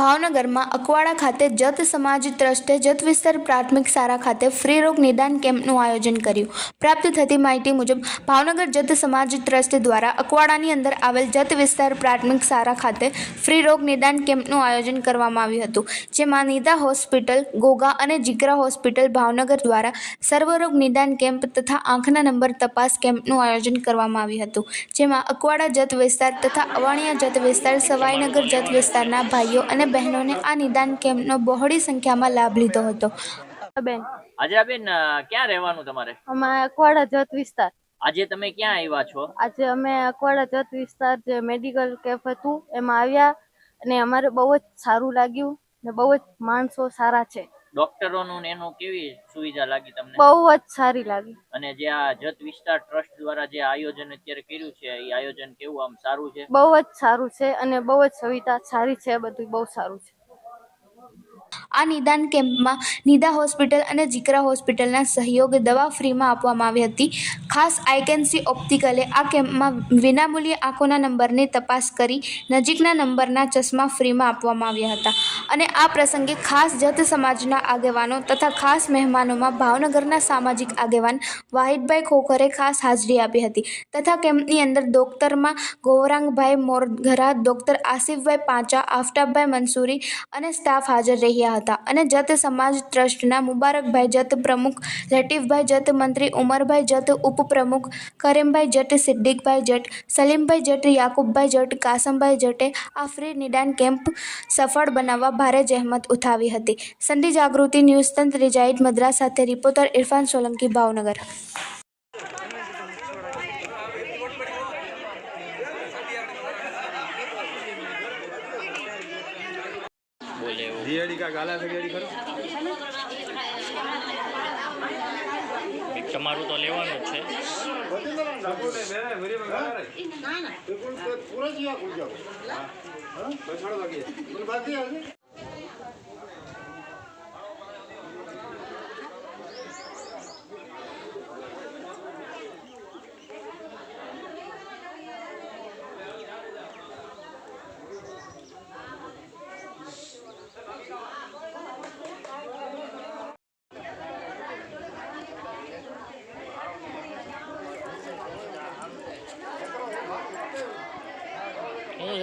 ભાવનગરમાં અકવાડા ખાતે જત સમાજ ટ્રસ્ટે જત વિસ્તાર પ્રાથમિક શાળા ખાતે ફ્રી રોગ નિદાન કેમ્પનું આયોજન કર્યું. પ્રાપ્ત થતી માહિતી મુજબ, ભાવનગર જત સમાજ ટ્રસ્ટ દ્વારા અકવાડાની અંદર આવેલ જત વિસ્તાર પ્રાથમિક શાળા ખાતે ફ્રી રોગ નિદાન કેમ્પનું આયોજન કરવામાં આવ્યું હતું, જેમાં નિદા હોસ્પિટલ, ગોગા અને જીગરા હોસ્પિટલ ભાવનગર દ્વારા સર્વરોગ નિદાન કેમ્પ તથા આંખના નંબર તપાસ કેમ્પનું આયોજન કરવામાં આવ્યું હતું, જેમાં અકવાડા જત વિસ્તાર તથા અવાણિયા જત વિસ્તાર, સવાઈનગર જત વિસ્તારના ભાઈઓ અને બહેનોને આ નિદાન કેમ્પનો બહોળી સંખ્યામાં લાભ લીધો હતો. બેન. આજે બેન ક્યાં રહેવાનું તમારે? અમે અકવાડા જત વિસ્તાર. આજે તમે ક્યાં આવ્યા છો? આજે અમે અકવાડા જત વિસ્તાર જે મેડિકલ કેમ્પ હતું એમાં આવ્યા અને અમારે બહુ જ સારું લાગ્યું ને બહુ જ માણસો સારા છે. ડોક્ટરોનું ને એનું કેવી સુવિધા લાગી તમને? બહુ જ સારી લાગી. અને જે આ જત વિસ્તાર ટ્રસ્ટ દ્વારા જે આયોજન અત્યારે કર્યું છે એ આયોજન કેવું આમ સારું છે? બહુ જ સારું છે અને બહુ જ સુવિધા સારી છે બધું બહુ સારું છે. આ નિદાન કેમ્પમાં નિદા હોસ્પિટલ અને જીકરા હોસ્પિટલના સહયોગે દવા ફ્રીમાં આપવામાં આવી હતી. ખાસ આઈકેન્સી ઓપ્ટિકલે આ કેમ્પમાં વિનામૂલ્યે આંખોના નંબરની તપાસ કરી નજીકના નંબરના ચશ્મા ફ્રીમાં આપવામાં આવ્યા હતા. અને આ પ્રસંગે ખાસ જત સમાજના આગેવાનો તથા ખાસ મહેમાનોમાં ભાવનગરના સામાજિક આગેવાન વાહિદભાઈ ખોખરે ખાસ હાજરી આપી હતી. તથા કેમ્પની અંદર ડોક્ટરમાં ગૌરાંગભાઈ મોરઘરા, ડોક્ટર આસિફભાઈ પાંચા આફતાબભાઈ મંસૂરી અને સ્ટાફ હાજર રહ્યા હતા. અને જત સમાજ ટ્રસ્ટના મુબારકભાઈ જત પ્રમુખ લટીફભાઈ જત મંત્રી, ઉમરભાઈ જત ઉપપ્રમુખ, કરીમભાઈ જટ સિદ્દીકભાઈ જટ સલીમભાઈ જટ યાકુબભાઈ જટ કાસમભાઈ જટે આ ફ્રી નિદાન કેમ્પ સફળ બનાવવા ભારે જહેમત ઉઠાવી હતી. સંધિ જાગૃતિ ન્યૂઝ તંત્ર જાહિદ મદ્રાસ સાથે રિપોર્ટર ઇરફાન સોલંકી, ભાવનગર. ગાલા સગેડી ખરો? તમારું તો લેવાનું જ છે. શું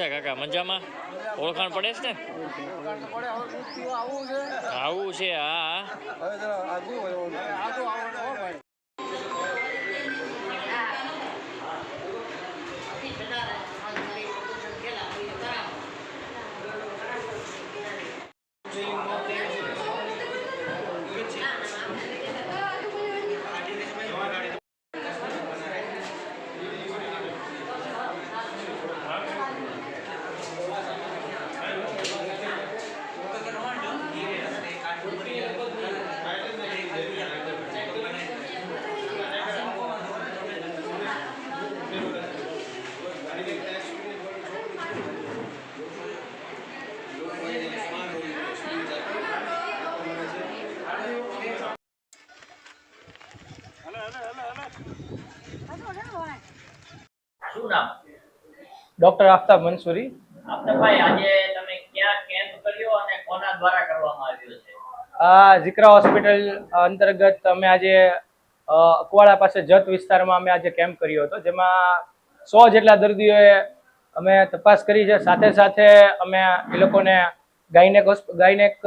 છે કાકા મજામાં? ઓળખાણ પડે છે ને? આવું છે હા. શું નામ ડોક્ટર આફતાબ મંસૂરી. આફતાબભાઈ આજે તમે ક્યાં કેમ્પ કર્યો અને કોના દ્વારા કરવામાં આવ્યો છે? આ ઝિકરા હોસ્પિટલ અંતર્ગત અમે આજે અકવાડા પાસે જત વિસ્તારમાં અમે આજે કેમ્પ કર્યો હતો જેમાં સો જેટલા દર્દીઓએ અમે તપાસ કરી છે. સાથે સાથે અમે એ લોકોને ગાયનેક ગાયનેક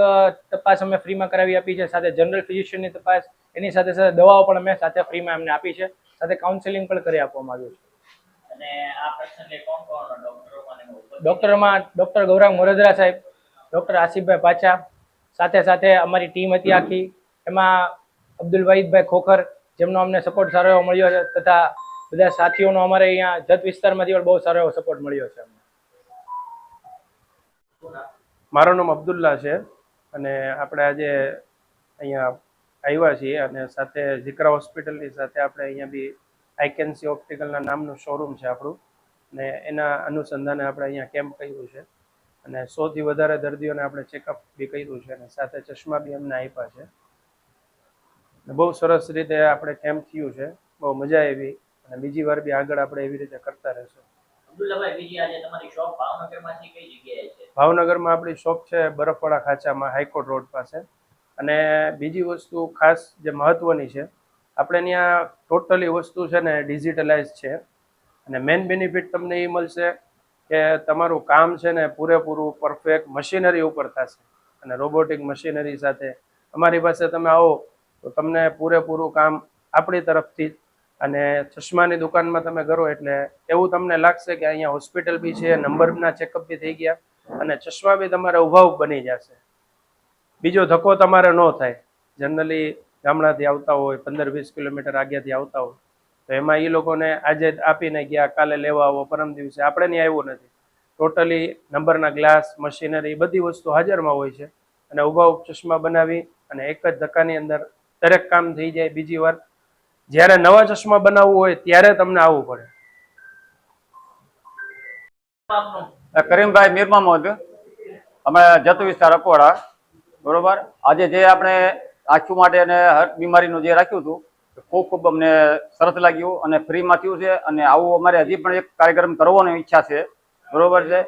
તપાસ અમે ફ્રીમાં કરાવી આપી છે. સાથે જનરલ ફિઝિશિયનની તપાસ એની સાથે સાથે દવાઓ પણ અમે સાથે ફ્રીમાં એમને આપી છે. સાથે કાઉન્સેલિંગ પણ કરી આપવામાં આવ્યું છે અને આ પ્રસંગે કોણ કોણ ડોક્ટરો અને ઉપસ્થિત ડૉક્ટરમાં ડૉક્ટર ગૌરાંગ મોરદરા સાહેબ ડૉક્ટર આસિફભાઈ પાછા સાથે સાથે અમારી ટીમ હતી આખી. એમાં અબ્દુલ વાહિદભાઈ ખોખર જેમનો અમને સપોર્ટ સારો એવો મળ્યો છે તથા બધા સાથીઓનો અમારે અહીંયા જત વિસ્તારમાંથી પણ બહુ સારો એવો સપોર્ટ મળ્યો છે અમને. મારું નામ અબ્દુલ્લા છે અને આપણે આજે અહીંયા આવ્યા છીએ અને સાથે ઝિકરા હોસ્પિટલની સાથે આપણે અહીંયા બી આઈકેન્સી ઓપ્ટિકલના નામનું શોરૂમ છે આપણું. અને એના અનુસંધાને આપણે અહીંયા કેમ્પ કર્યું છે. અને સોથી વધારે દર્દીઓને આપણે ચેકઅપ બી કર્યું છે અને સાથે ચશ્મા બી અમને આપ્યા છે. બહુ સરસ રીતે આપણે કેમ્પ થયું છે. બહુ મજા આવી અને બીજી વાર બી આગળ આપણે એવી રીતે કરતા રહેશું. ભાવનગરમાં આપણી શોપ છે બરફવાળા ખાંચામાં હાઈકોર્ટ રોડ પાસે. અને બીજી વસ્તુ ખાસ જે મહત્વની છે આપણે ત્યાં ટોટલી વસ્તુ છે ને ડિજિટલાઇઝ છે. અને મેઇન બેનિફિટ તમને એ મળશે કે તમારું કામ છે ને પૂરેપૂરું પરફેક્ટ મશીનરી ઉપર થશે. અને રોબોટિક મશીનરી સાથે અમારી પાસે તમે આવો તો તમને પૂરેપૂરું કામ આપણી તરફથી અને ચશ્માની દુકાનમાં તમે કરો એટલે એવું તમને લાગશે કે અહીંયા હોસ્પિટલ બી છે નંબરના ચેકઅપ બી થઈ ગયા અને ચશ્મા બી તમારે ઉભ બની જશે. બીજો ધક્કો તમારે ન થાય. જનરલી ગામડાથી આવતા હોય, પંદર વીસ કિલોમીટર આગ્યાથી આવતા હોય. તો એમાં એ લોકોને આજે આપીને ગયા, કાલે લેવા આવો, પરમ દિવસે. આપણે ત્યાં આવ્યું નથી. ટોટલી નંબરના ગ્લાસ, મશીનરી બધી વસ્તુ હાજરમાં હોય છે. અને ઊભા ચશ્મા બનાવી અને એક જ ધક્કાની અંદર દરેક કામ થઈ જાય બીજી વાર. જ્યારે નવા ચશ્મા બનાવવું હોય ત્યારે તમને આવવું પડે. કરીમભાઈ મીરમા મોદ. અમે જત વિસ્તાર અકોડા બરોબર? આજે જે આપણે આંખું માટે અને હાર્ટ બીમારીનું જે રાખ્યું હતું એ ખૂબ ખૂબ અમને સરસ લાગ્યું અને ફ્રીમાં થયું છે અને આવું અમારે હજી પણ એક કાર્યક્રમ કરવાની ઈચ્છા છે. બરોબર છે?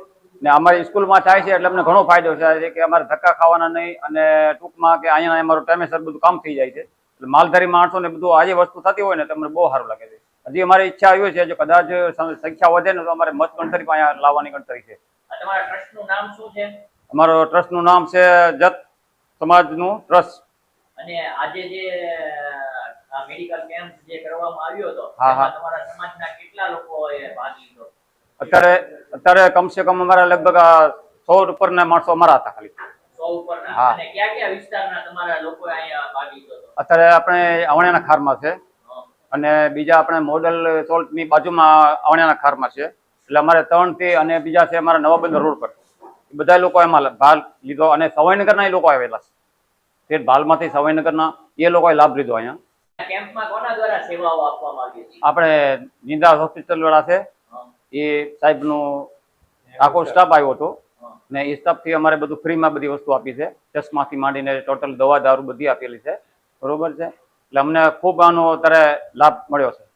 ને અમારી સ્કૂલમાં થાય છે એટલે અમને ઘણો ફાયદો છે કે અમારે ધક્કા ખાવાના નહીં અને ટૂંકમાં કે અહીંયા અમારું ટાઈમેસર બધું કામ થઈ જાય છે. એટલે માલધારી માણસોને બધું આજે વસ્તુ થતી હોય ને તો અમને બહુ સારું લાગે છે. હજી અમારી ઈચ્છા આવી છે જો કદાચ સંખ્યા વધે ને તો અમારે મત ગણતરી પણ અહીંયા લાવવાની ગણતરી છે? અમારો ટ્રસ્ટનું નામ છે જત સમાજનું ટ્રસ્ટ. અને આજે જે મેડિકલ કેમ્પ જે કરવામાં આવ્યો હતો હા. તમારા સમાજના કેટલા લોકોએ ભાગ લીધો? અત્યારે અત્યારે કમસે કમ અમારા લગભગ સો ઉપરના માણસો અમારા હતા ખાલી. અત્યારે આપણે અવણ્યાના ખારમાં છે. અને બીજા આપણે મોડલ સોલ્ટની બાજુમાં અવણ્યાના ખારમાં છે. એટલે અમારે ત્રણથી અને બીજા છે અમારા નવા બંદર રોડ પર. બધા લોકો એમાં ભાગ લીધો અને સવાઈનગરના એ લોકો આવેલા છે. તે ભાલમાંથી સવાઈનગરના એ લોકોએ લાભ લીધો અહીંયા. આપણે નિંદા હોસ્પિટલ વાળા છે એ સાહેબનું આખો સ્ટાફ આવ્યો હતો. ને એ સ્ટાફથી અમારે બધું ફ્રીમાં બધી વસ્તુ આપી છે. ચશ્માથી માંડીને ટોટલ દવા દારૂ બધી આપેલી છે. બરોબર છે? એટલે અમને ખૂબ આનો અત્યારે લાભ મળ્યો છે.